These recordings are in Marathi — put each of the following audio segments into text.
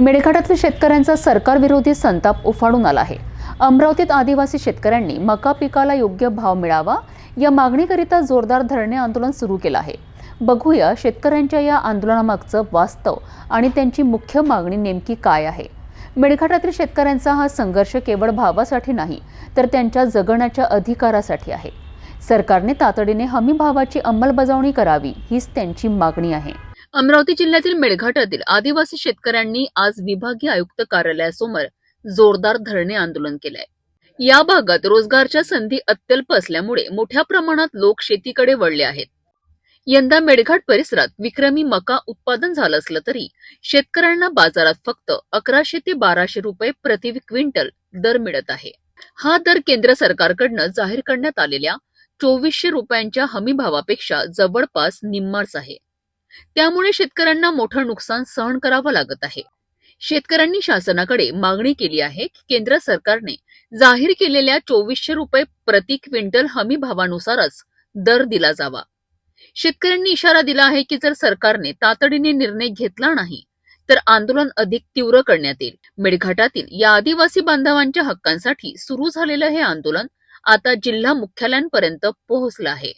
मेळघाटातल्या शेतकऱ्यांचा सरकारविरोधी संताप उफाडून आला आहे. अमरावतीत आदिवासी शेतकऱ्यांनी मका पिकाला योग्य भाव मिळावा या मागणीकरिता जोरदार धरणे आंदोलन सुरू केलं आहे. बघूया शेतकऱ्यांच्या या आंदोलनामागचं वास्तव आणि त्यांची मुख्य मागणी नेमकी काय आहे. मेळघाटातील शेतकऱ्यांचा हा संघर्ष केवळ भावासाठी नाही तर त्यांच्या जगण्याच्या अधिकारासाठी आहे. सरकारने तातडीने हमी भावाची अंमलबजावणी करावी हीच त्यांची मागणी आहे. अमरावती जिल्ह्यातील मेळघाटातील आदिवासी शेतकऱ्यांनी आज विभागीय आयुक्त कार्यालयासमोर जोरदार धरणे आंदोलन केलंय. या भागात रोजगारच्या संधी अत्यल्प असल्यामुळे मोठ्या प्रमाणात लोक शेतीकडे वळले आहेत. यंदा मेळघाट परिसरात विक्रमी मका उत्पादन झालं असलं तरी शेतकऱ्यांना बाजारात फक्त अकराशे ते बाराशे रुपये प्रति क्विंटल दर मिळत आहे. हा दर केंद्र सरकारकडनं जाहीर करण्यात आलेल्या चोवीसशे रुपयांच्या हमीभावापेक्षा जवळपास निम्माच आहे. त्यामुळे शेतकऱ्यांना मोठं नुकसान सहन करावं लागत आहे. शेतकऱ्यांनी शासनाकडे मागणी केली आहे की केंद्र सरकारने जाहीर केलेल्या चोवीसशे रुपये प्रति क्विंटल हमी भावानुसारच दर दिला जावा. शेतकऱ्यांनी इशारा दिला आहे की जर सरकारने तातडीने निर्णय घेतला नाही तर आंदोलन अधिक तीव्र करण्यात येईल. मेळघाटातील या आदिवासी बांधवांच्या हक्कांसाठी सुरू झालेलं हे आंदोलन आता जिल्हा मुख्यालयांपर्यंत पोहोचलं आहे.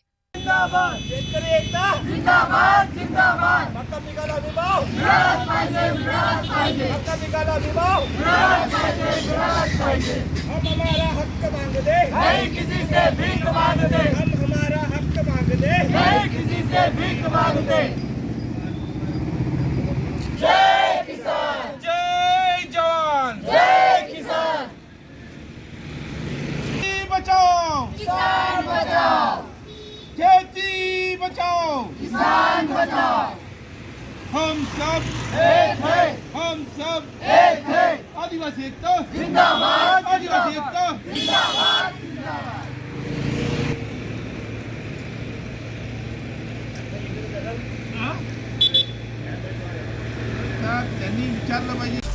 जिंदाबाद. शेतकरी एकता. जिंदाबाद जिंदाबाद. मक्का पिकाला विभाव. मिळालाच पाहिजे मिळालाच पाहिजे. मक्का पिकाला विभाव. मिळालाच पाहिजे मिळालाच पाहिजे. हम हमारा हक मांग दे नहीं किसी से भीख हम हमारा नहीं किसी से भीख मांग दे जय किसान. जय जवान. जय किसान. बचाओ. किसान. हम सब एक है। हम सब एक है। आदिवासी एकता। जिंदाबाद आदिवासी एकता। जिंदाबाद त्यांनी विचारलं पाहिजे.